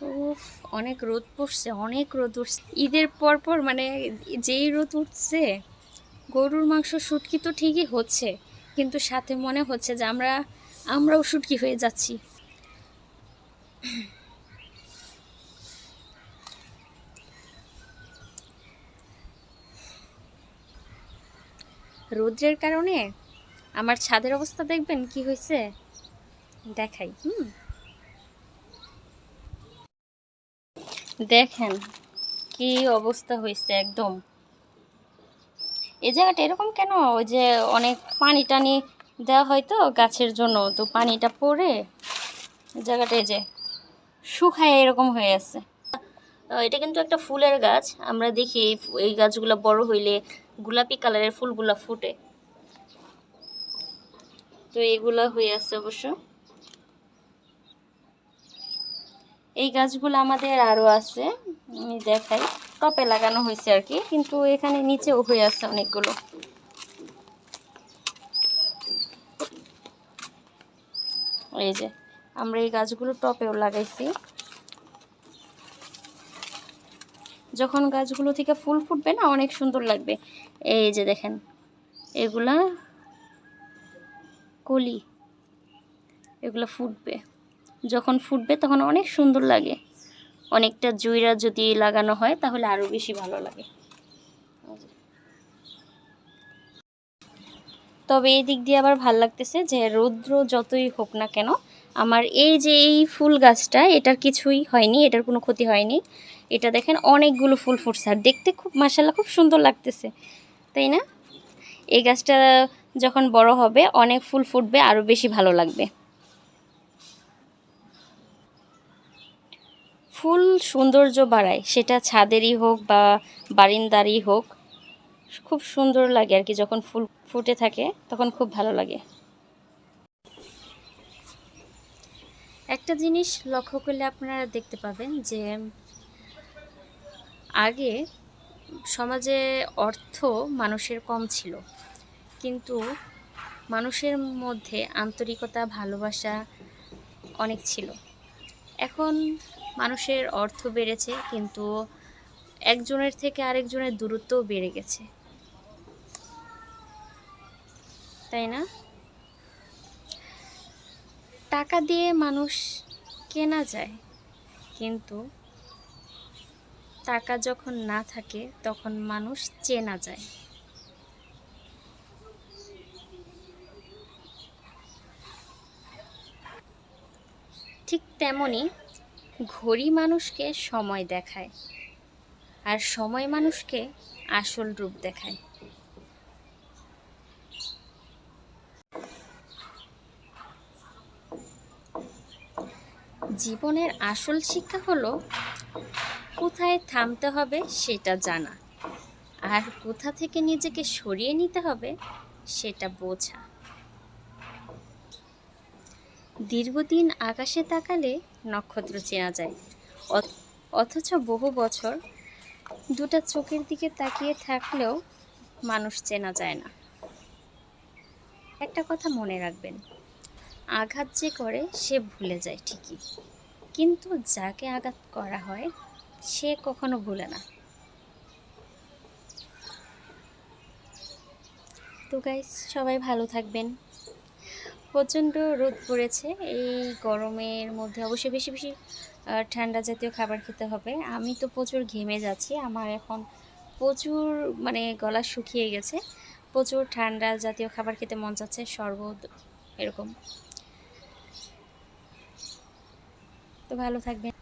উফ, অনেক রোদ পড়ছে, অনেক রোদ উঠছে। ঈদের পর পর মানে যেই রোদ উঠছে, গরুর মাংস শুটকি তো ঠিকই হচ্ছে, কিন্তু সাথে মনে হচ্ছে যে আমরা, আমরাও শুটকি হয়ে যাচ্ছি। রৌদ্রের কারণে আমার ছাদের অবস্থা দেখবেন কি হয়েছে? দেখাই, হুম? দেখেন কি অবস্থা হয়েছে একদম। এই জায়গাটা এরকম কেন? ওই যে অনেক পানি টানি দেওয়া হয় তো গাছের জন্য, তো পানিটা পড়ে জায়গাটা যে শুকায় এরকম হয়ে আছে। এটা কিন্তু একটা ফুলের গাছ। আমরা দেখি এই গাছগুলো বড় হইলে গোলাপি কালারের ফুলগুলা ফুটে। তো এগুলা হয়ে আছে অবশ্য। এই গাছগুলো আমাদের আরও আছে। আমি দেখাই। টপে লাগানো হয়েছে আর কি, কিন্তু এখানে নিচেও হয়ে আছে অনেকগুলো। এই যে, আমরা এই গাছগুলো টপেও লাগাইছি। যখন গাছগুলো থেকে ফুল ফুটবে না, অনেক সুন্দর লাগবে। এই যে দেখেন, এগুলা কলি, এগুলো ফুটবে। যখন ফুটবে তখন অনেক সুন্দর লাগে। অনেকটা জুইরা যদি লাগানো হয় তাহলে আরও বেশি ভালো লাগে। তবে এই দিক দিয়ে আবার ভালো লাগতেছে যে রৌদ্র যতই হোক না কেন, আমার এই যে এই ফুল গাছটা, এটার কিছুই হয়নি, এটার কোনো ক্ষতি হয়নি। এটা দেখেন অনেকগুলো ফুল ফুটছে আর দেখতে খুব মাসাল্লাহ খুব সুন্দর লাগতেছে, তাই না? এই গাছটা যখন বড় হবে অনেক ফুল ফুটবে আরও বেশি ভালো লাগবে। ফুল সৌন্দর্য বাড়ায়। সেটা ছাদেরই হোক বা বারিন্দারই হোক, খুব সুন্দর লাগে আর কি যখন ফুল ফুটে থাকে, তখন খুব ভালো লাগে। একটা জিনিস লক্ষ্য করলে আপনারা দেখতে পাবেন যে, আগে সমাজে অর্থ মানুষের কম ছিল। কিন্তু মানুষের মধ্যে আন্তরিকতা, ভালোবাসা অনেক ছিল। এখন মানুষের অর্থ বেড়েছে, কিন্তু একজনের থেকে আরেকজনের দূরত্বও বেড়ে গেছে। তাই না? টাকা দিয়ে মানুষ কেনা যায়, কিন্তু টাকা যখন না থাকে, তখন মানুষ চেনা যায়। ঠিক তেমনি ঘড়ি মানুষকে সময় দেখায় আর সময় মানুষকে আসল রূপ দেখায়। জীবনের আসল শিক্ষা হলো, কোথায় থামতে হবে সেটা জানা, আর কোথা থেকে নিজেকে সরিয়ে নিতে হবে সেটা বোঝা। দীর্ঘদিন আকাশে তাকালে নক্ষত্র চেনা যায়। অথ- অথচ বহু বছর দুটা চোখের দিকে তাকিয়ে থাকলেও মানুষ চেনা যায় না। একটা কথা মনে রাখবেন, আঘাত যে করে সে ভুলে যায় ঠিকই, কিন্তু যাকে আঘাত করা হয় সে কখনো ভুলে না। তো গাইস সবাই ভালো থাকবেন। প্রচণ্ড রোদ পড়েছে। এই গরমের মধ্যে অবশ্যই বেশি বেশি ঠান্ডা জাতীয় খাবার খেতে হবে। আমি তো প্রচুর ঘেমে যাচ্ছি। আমার এখন প্রচুর মানে গলা শুকিয়ে গেছে। প্রচুর ঠান্ডা জাতীয় খাবার খেতে মন যাচ্ছে, শরবত, এরকম। তো ভালো থাকবেন।